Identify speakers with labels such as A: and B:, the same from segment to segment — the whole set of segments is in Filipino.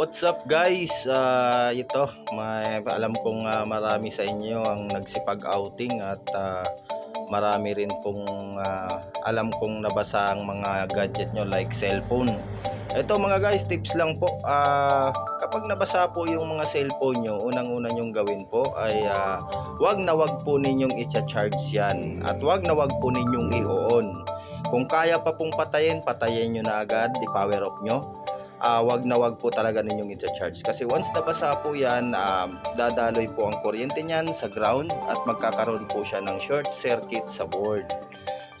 A: What's up guys? Ah, ito, may alam kong ah, marami sa inyo ang nagsipag outing at ah, marami rin pong ah, alam kong nabasa ang mga gadget nyo like cellphone. Ito mga guys, tips lang po. Ah, kapag nabasa po yung mga cellphone nyo, unang-una nyong gawin po ay ah, wag na wag po ninyong i-charge yan at wag na wag po ninyong i-on. Kung kaya pa pong patayin, patayin nyo na agad, i-power off nyo ah wag na wag po talaga ninyong i-charge. Kasi once nabasa po yan um, dadaloy po ang kuryente niyan sa ground at magkakaroon po siya ng short circuit sa board.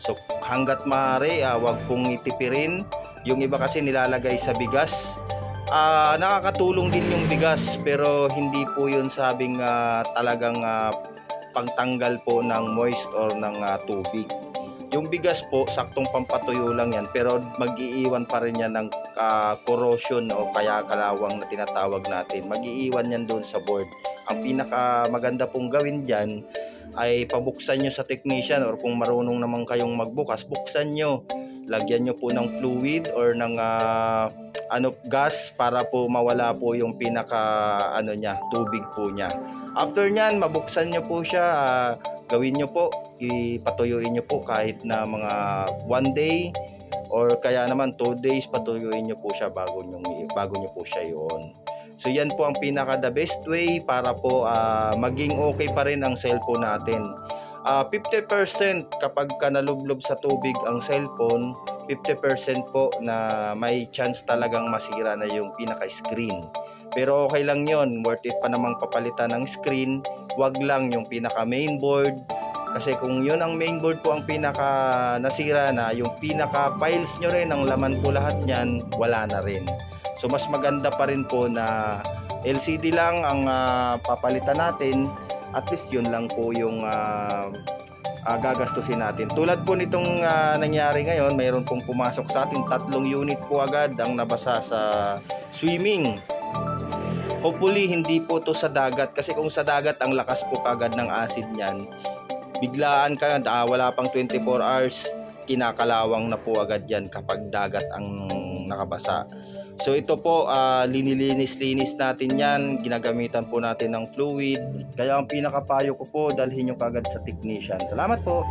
A: So hanggat maaari ah, wag pong itipirin. Yung iba kasi nilalagay sa bigas. Ah nakakatulong din yung bigas pero hindi po yun sabing ah, talagang ah, pangtanggal po ng moist or ng ah, tubig yung bigas po, saktong pampatuyo lang yan, pero mag-iiwan pa rin yan ng ah, corrosion o kaya kalawang na tinatawag natin. Mag-iiwan yan doon sa board. Ang pinaka maganda pong gawin dyan ay pabuksan nyo sa technician or kung marunong naman kayong magbukas, buksan nyo. Lagyan nyo po ng fluid or ng ah, ano gas para po mawala po yung pinaka ano niya, tubig po niya. After nyan, mabuksan nyo po siya, ah, gawin nyo po, ipatuyuin nyo po kahit na mga one day or kaya naman 2 days patuyuin nyo po siya bago nyo, bago nyo po siya yun. So yan po ang pinaka the best way para po ah, maging okay pa rin ang cellphone natin. Ah, 50% kapag ka nalublob sa tubig ang cellphone, 50% po na may chance talagang masira na yung pinaka-screen. Pero okay lang yon worth it pa namang papalitan ng screen, wag lang yung pinaka mainboard. Kasi kung yun ang mainboard po ang pinaka nasira na, yung pinaka files nyo rin, ang laman po lahat niyan, wala na rin. So mas maganda pa rin po na LCD lang ang ah, papalitan natin. At least yun lang po yung ah, ah, gagastusin natin. Tulad po nitong ah, nangyari ngayon, mayroon pong pumasok sa atin, tatlong unit po agad ang nabasa sa swimming. Hopefully hindi po to sa dagat kasi kung sa dagat ang lakas po kagad ng acid niyan, biglaan ka ah, wala pang 24 hours kinakalawang na po agad yan kapag dagat ang nakabasa. So ito po, ah, linilinis-linis natin yan, ginagamitan po natin ng fluid. Kaya ang pinakapayo ko po, dalhin nyo kagad sa technician. Salamat po!